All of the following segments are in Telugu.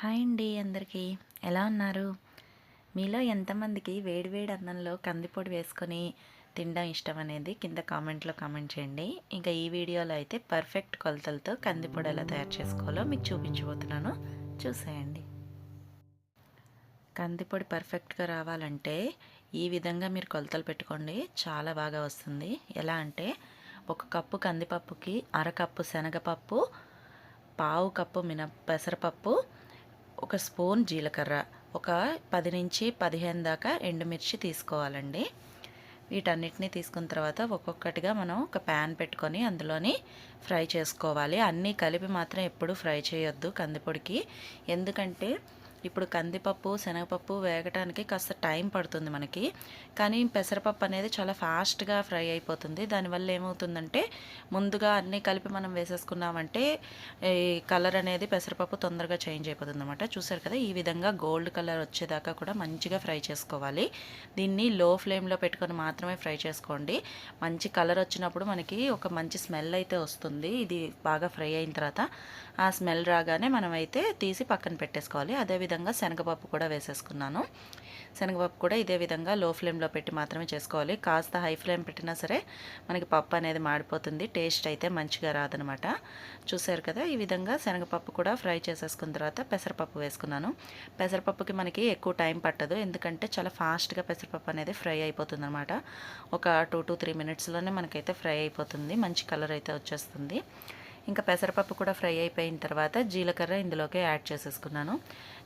హాయ్ అండి అందరికీ. ఎలా ఉన్నారు? మీలో ఎంతమందికి వేడివేడి అన్నంలో కందిపొడి వేసుకొని తినడం ఇష్టం అనేది కింద కామెంట్లో కామెంట్ చేయండి. ఇంకా ఈ వీడియోలో అయితే పర్ఫెక్ట్ కొలతలతో కందిపొడి ఎలా తయారు చేసుకోవాలో మీకు చూపించబోతున్నాను. చూసేయండి. కందిపొడి పర్ఫెక్ట్గా రావాలంటే ఈ విధంగా మీరు కొలతలు పెట్టుకోండి. చాలా బాగా వస్తుంది. ఎలా అంటే ఒక కప్పు కందిపప్పుకి అరకప్పు శనగపప్పు పావు కప్పు మిన పెసరపప్పు ఒక స్పూన్ జీలకర్ర ఒక పది నుంచి పదిహేను దాకా ఎండుమిర్చి తీసుకోవాలండి. వీటన్నిటిని తీసుకున్న తర్వాత ఒక్కొక్కటిగా మనం ఒక ప్యాన్ పెట్టుకొని అందులోని ఫ్రై చేసుకోవాలి. అన్నీ కలిపి మాత్రం ఎప్పుడు ఫ్రై చేయొద్దు కందిపొడికి. ఎందుకంటే ఇప్పుడు కందిపప్పు శనగపప్పు వేగటానికి కాస్త టైం పడుతుంది మనకి. కానీ పెసరపప్పు అనేది చాలా ఫాస్ట్గా ఫ్రై అయిపోతుంది. దానివల్ల ఏమవుతుందంటే ముందుగా అన్నీ కలిపి మనం వేసేసుకున్నామంటే ఈ కలర్ అనేది పెసరపప్పు తొందరగా చేంజ్ అయిపోతుంది అనమాట చూసారు కదా ఈ విధంగా గోల్డ్ కలర్ వచ్చేదాకా కూడా మంచిగా ఫ్రై చేసుకోవాలి. దీన్ని లో ఫ్లేమ్లో పెట్టుకొని మాత్రమే ఫ్రై చేసుకోండి. మంచి కలర్ వచ్చినప్పుడు మనకి ఒక మంచి స్మెల్ అయితే వస్తుంది. ఇది బాగా ఫ్రై అయిన తర్వాత ఆ స్మెల్ రాగానే మనం అయితే తీసి పక్కన పెట్టేసుకోవాలి. అదేవిధంగా విధంగా శనగపప్పు కూడా వేసేసుకున్నాను. శనగపప్పు కూడా ఇదే విధంగా లో ఫ్లేమ్లో పెట్టి మాత్రమే చేసుకోవాలి. కాస్త హై ఫ్లేమ్ పెట్టినా సరే మనకి పప్పు అనేది మాడిపోతుంది. టేస్ట్ అయితే మంచిగా రాదనమాట. చూసారు కదా ఈ విధంగా శనగపప్పు కూడా ఫ్రై చేసేసుకున్న తర్వాత పెసరపప్పు వేసుకున్నాను. పెసరపప్పుకి మనకి ఎక్కువ టైం పట్టదు. ఎందుకంటే చాలా ఫాస్ట్గా పెసరపప్పు అనేది ఫ్రై అయిపోతుంది అనమాట ఒక టూ టు త్రీ మినిట్స్లోనే మనకైతే ఫ్రై అయిపోతుంది. మంచి కలర్ అయితే వచ్చేస్తుంది. ఇంకా పెసరపప్పు కూడా ఫ్రై అయిపోయిన తర్వాత జీలకర్ర ఇందులోకి యాడ్ చేసేసుకున్నాను.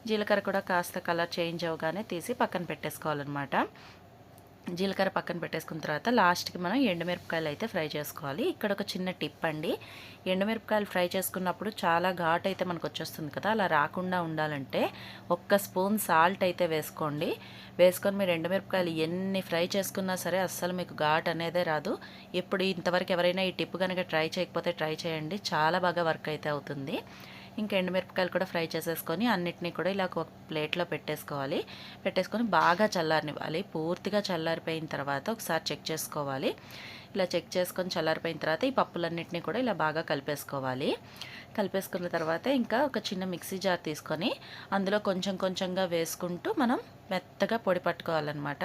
జీలకర్ర కూడా కాస్త కలర్ చేంజ్ అవగానే తీసి పక్కన పెట్టేసుకోవాలన్నమాట. జీలకర్ర పక్కన పెట్టేసుకున్న తర్వాత లాస్ట్కి మనం ఎండుమిరపకాయలు అయితే ఫ్రై చేసుకోవాలి. ఇక్కడ ఒక చిన్న టిప్ అండి. ఎండుమిరపకాయలు ఫ్రై చేసుకున్నప్పుడు చాలా ఘాట్ అయితే మనకు వచ్చేస్తుంది కదా. అలా రాకుండా ఉండాలంటే ఒక్క స్పూన్ సాల్ట్ అయితే వేసుకోండి. వేసుకొని మీరు ఎండుమిరపకాయలు ఎన్ని ఫ్రై చేసుకున్నా సరే అస్సలు మీకు ఘాట్ అనేదే రాదు. ఇప్పుడు ఇంతవరకు ఎవరైనా ఈ టిప్ కనుక ట్రై చేయకపోతే ట్రై చేయండి. చాలా బాగా వర్క్ అయితే అవుతుంది. ఇంకా ఎండుమిరపకాయలు కూడా ఫ్రై చేసేసుకొని అన్నిటినీ కూడా ఇలా ఒక ప్లేట్లో పెట్టేసుకోవాలి. పెట్టేసుకొని బాగా చల్లారనివ్వాలి. పూర్తిగా చల్లారిపోయిన తర్వాత ఒకసారి చెక్ చేసుకోవాలి. ఇలా చెక్ చేసుకొని చల్లారిపోయిన తర్వాత ఈ పప్పులన్నింటినీ కూడా ఇలా బాగా కలిపేసుకోవాలి. కలిపేసుకున్న తర్వాత ఇంకా ఒక చిన్న మిక్సీ జార్ తీసుకొని అందులో కొంచెం కొంచెంగా వేసుకుంటూ మనం మెత్తగా పొడి పట్టుకోవాలన్నమాట.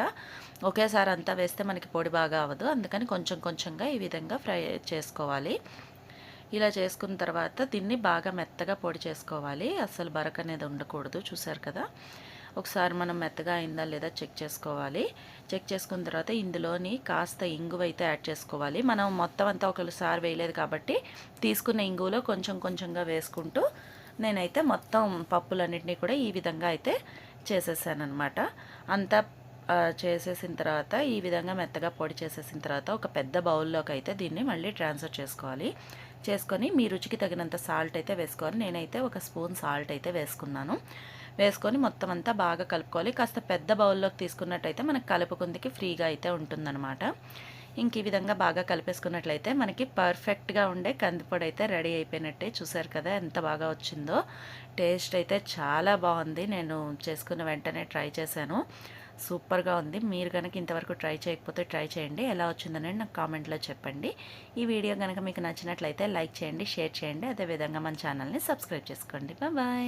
ఒకేసారి అంతా వేస్తే మనకి పొడి బాగా అవ్వదు. అందుకని కొంచెం కొంచెంగా ఈ విధంగా ఫ్రై చేసుకోవాలి. ఇలా చేసుకున్న తర్వాత దీన్ని బాగా మెత్తగా పొడి చేసుకోవాలి. అసలు బరక అనేది ఉండకూడదు చూసారు కదా? ఒకసారి మనం మెత్తగా అయిందా లేదా చెక్ చేసుకోవాలి. చెక్ చేసుకున్న తర్వాత ఇందులోని కాస్త ఇంగువ అయితే యాడ్ చేసుకోవాలి. మనం మొత్తం అంతా ఒకసారి వేయలేదు కాబట్టి తీసుకున్న ఇంగువలో కొంచెం కొంచెంగా వేసుకుంటూ నేనైతే మొత్తం పప్పులన్నింటినీ కూడా ఈ విధంగా అయితే చేసేసాను అనమాట అంతా చేసేసిన తర్వాత ఈ విధంగా మెత్తగా పొడి చేసేసిన తర్వాత ఒక పెద్ద బౌల్లోకి అయితే దీన్ని మళ్ళీ ట్రాన్స్ఫర్ చేసుకోవాలి. చేసుకొని మీ రుచికి తగినంత సాల్ట్ అయితే వేసుకోవాలి నేనైతే ఒక స్పూన్ సాల్ట్ అయితే వేసుకున్నాను. వేసుకొని మొత్తం అంతా బాగా కలుపుకోవాలి. కాస్త పెద్ద బౌల్లోకి తీసుకున్నట్టయితే మనకు కలుపుకుందికి ఫ్రీగా అయితే ఉంటుందన్నమాట. ఇంక ఈ విధంగా బాగా కలిపేసుకున్నట్లయితే మనకి పర్ఫెక్ట్గా ఉండే కందిపొడి అయితే రెడీ అయిపోయినట్టే చూసారు కదా ఎంత బాగా వచ్చిందో. టేస్ట్ అయితే చాలా బాగుంది. నేను చేసుకున్న వెంటనే ట్రై చేశాను. సూపర్గా ఉంది. మీరు కనుక ఇంతవరకు ట్రై చేయకపోతే ట్రై చేయండి. ఎలా వచ్చిందని నాకు కామెంట్లో చెప్పండి. ఈ వీడియో కనుక మీకు నచ్చినట్లయితే లైక్ చేయండి షేర్ చేయండి. అదేవిధంగా మన ఛానల్ని సబ్స్క్రైబ్ చేసుకోండి. బాయ్.